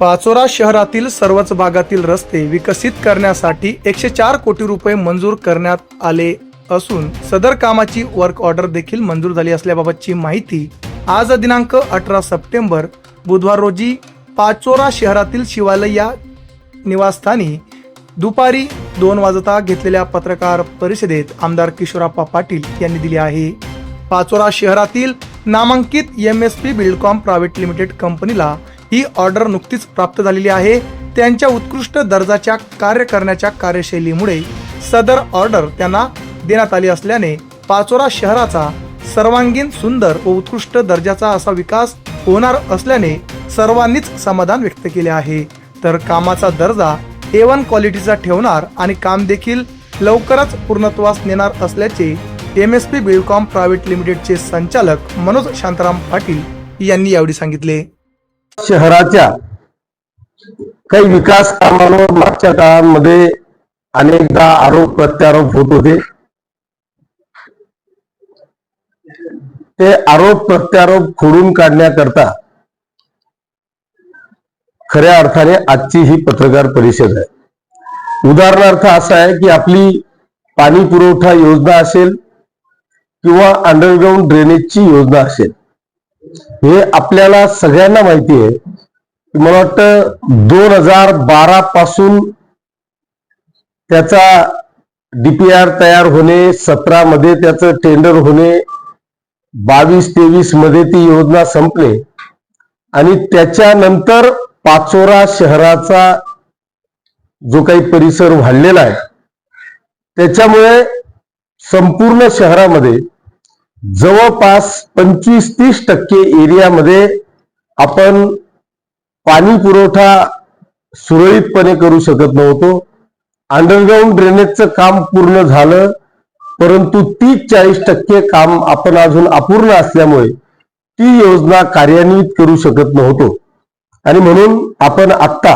पाचोरा शहरातील सर्वच भागातील रस्ते विकसित करण्यासाठी एकशे चार कोटी रुपये मंजूर करण्यात आले असून सदर कामाची वर्क ऑर्डर देखील मंजूर झाली असल्याबाबतची माहिती आज दिनांक अठरा सप्टेंबर बुधवार रोजी पाचोरा शहरातील शिवालय या निवासस्थानी दुपारी दोन वाजता घेतलेल्या पत्रकार परिषदेत आमदार किशोराप्पा पाटील यांनी दिली आहे. पाचोरा शहरातील नामांकित M S P Buildcom private limited कंपनीला ही ऑर्डर नुकतीच प्राप्त झालेली आहे. त्यांच्या उत्कृष्ट दर्जाच्या कार्य करण्याच्या कार्यशैलीमुळे सदर ऑर्डर त्यांना देण्यात आली असल्याने पाचोरा शहराचा सर्वांगीण सुंदर व उत्कृष्ट दर्जाचा असा विकास होणार असल्याने सर्वांनीच समाधान व्यक्त केले आहे. तर कामाचा दर्जा ए वन क्वालिटीचा ठेवणार आणि काम देखील लवकरच पूर्णत्वास नेणार असल्याचे M S P Buildcom private लिमिटेडचे संचालक मनोज शांताराम पाटील यांनी यावेळी सांगितले. शहराच्या काही विकास कामांवर मागच्या काळामध्ये अनेकदा आरोप प्रत्यारोप होत होते. ते आरोप प्रत्यारोप खोडून काढण्याकरता खऱ्या अर्थाने आजची ही पत्रकार परिषद आहे. उदाहरणार्थ असं आहे की आपली पाणी पुरवठा योजना असेल किंवा अंडरग्राऊंड ड्रेनेजची योजना असेल हे आपल्याला सगळ्यांना माहिती आहे. मला वाटतं दोन हजार बारा पासून त्याचा डीपीआर तयार होणे सतरा मध्ये त्याचं टेंडर होणे बावीस तेवीसमध्ये ती योजना संपले. आणि त्याच्यानंतर पाचोरा शहराचा जो काही परिसर वाढलेला आहे त्याच्यामुळे संपूर्ण शहरामध्ये जवळपास पंचवीस तीस टक्के एरियामध्ये आपण पाणी पुरवठा सुरळीतपणे करू शकत नव्हतो. अंडरग्राऊंड ड्रेनेजचं काम पूर्ण झालं परंतु तीस चाळीस टक्के काम आपण अजून अपूर्ण असल्यामुळे ती योजना कार्यान्वित करू शकत नव्हतो. आणि म्हणून आपण आत्ता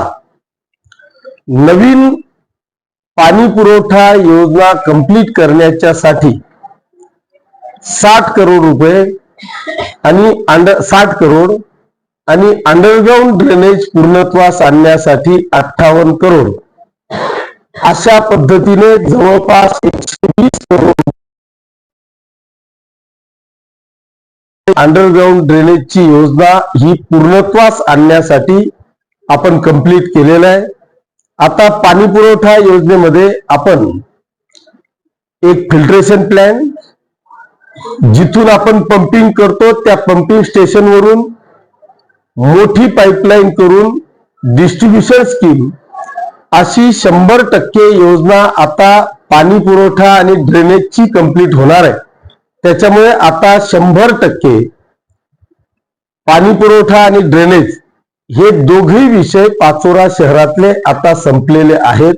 नवीन पाणी पुरवठा योजना कंप्लीट करण्याच्यासाठी साठ करोड रुपये आणि अंडर साठ करोड आणि अंडरग्राऊंड ड्रेनेज पूर्णत्वास आणण्यासाठी अठ्ठावन्न करोड. अशा पद्धतीने जवळपास एकशे वीस करोड अंडरग्राऊंड ड्रेनेजची योजना ही पूर्णत्वास आणण्यासाठी आपण कंप्लीट केलेलं आहे. आता पाणी पुरवठा योजनेमध्ये आपण एक फिल्ट्रेशन प्लॅन जिथून आपण पंपिंग करतो त्या पंपिंग स्टेशनवरून मोठी पाईपलाईन करून डिस्ट्रीब्युशन स्कीम अशी शंभर टक्के योजना आता पाणी पुरवठा आणि ड्रेनेजची कंप्लीट होणार आहे. त्याच्यामुळे आता शंभर टक्के पाणी पुरवठा आणि ड्रेनेज हे दोघही विषय पाचोरा शहरातले आता संपलेले आहेत.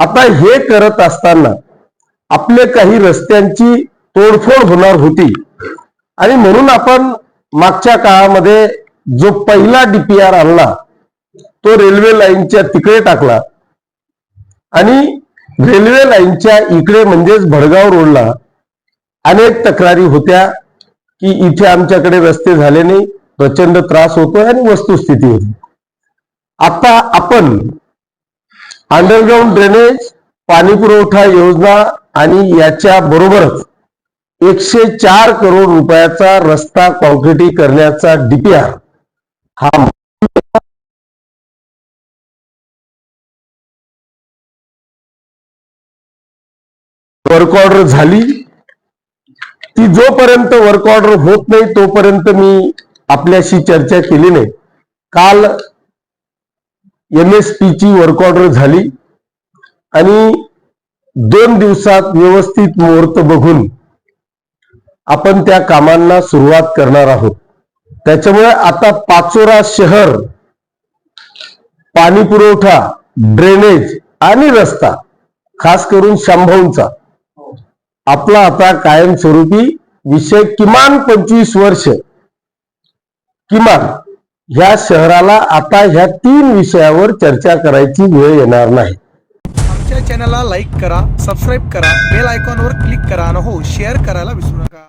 आता हे करत असताना आपले काही रस्त्यांची तोडफोड होणार होती. आणि म्हणून आपण मागच्या काळामध्ये जो पहिला डीपीआर आणला तो रेल्वे लाईनच्या तिकडे टाकला. आणि रेल्वे लाईनच्या इकडे म्हणजेच भडगाव रोडला अनेक तक्रारी होत्या की इथे आमच्याकडे रस्ते झाले नाही प्रचंड त्रास होतोय आणि वस्तुस्थिती होती. आता आपण अंडरग्राऊंड ड्रेनेज पाणी पुरवठा योजना आणि याच्या बरोबरच एकशे चार करोड रुपयाचा रस्ता कॉन्क्रिटी करण्याचा डीपीआर हा वर्क ऑर्डर झाली. ती जोपर्यंत वर्क ऑर्डर होत नाही तोपर्यंत मी आपल्याशी चर्चा केली नाही. काल एम एस पीची वर्क ऑर्डर झाली. आणि दोन दिवसात व्यवस्थित मुहूर्त बघून आपण त्या कामांना सुरुवात करणार आहोत. त्याच्यामुळे आता पाचोरा शहर पाणी पुरवठा ड्रेनेज आणि रस्ता खास करून शांभवचा आपला आता कायमस्वरूपी विषय किमान पंचवीस वर्ष किमान ह्या शहराला आता ह्या तीन विषयावर चर्चा करायची वेळ येणार नाही. आमच्या चॅनलला लाईक करा सबस्क्राईब करा बेल आयकॉनवर क्लिक करा आणि हो शेअर करायला विसरू नका.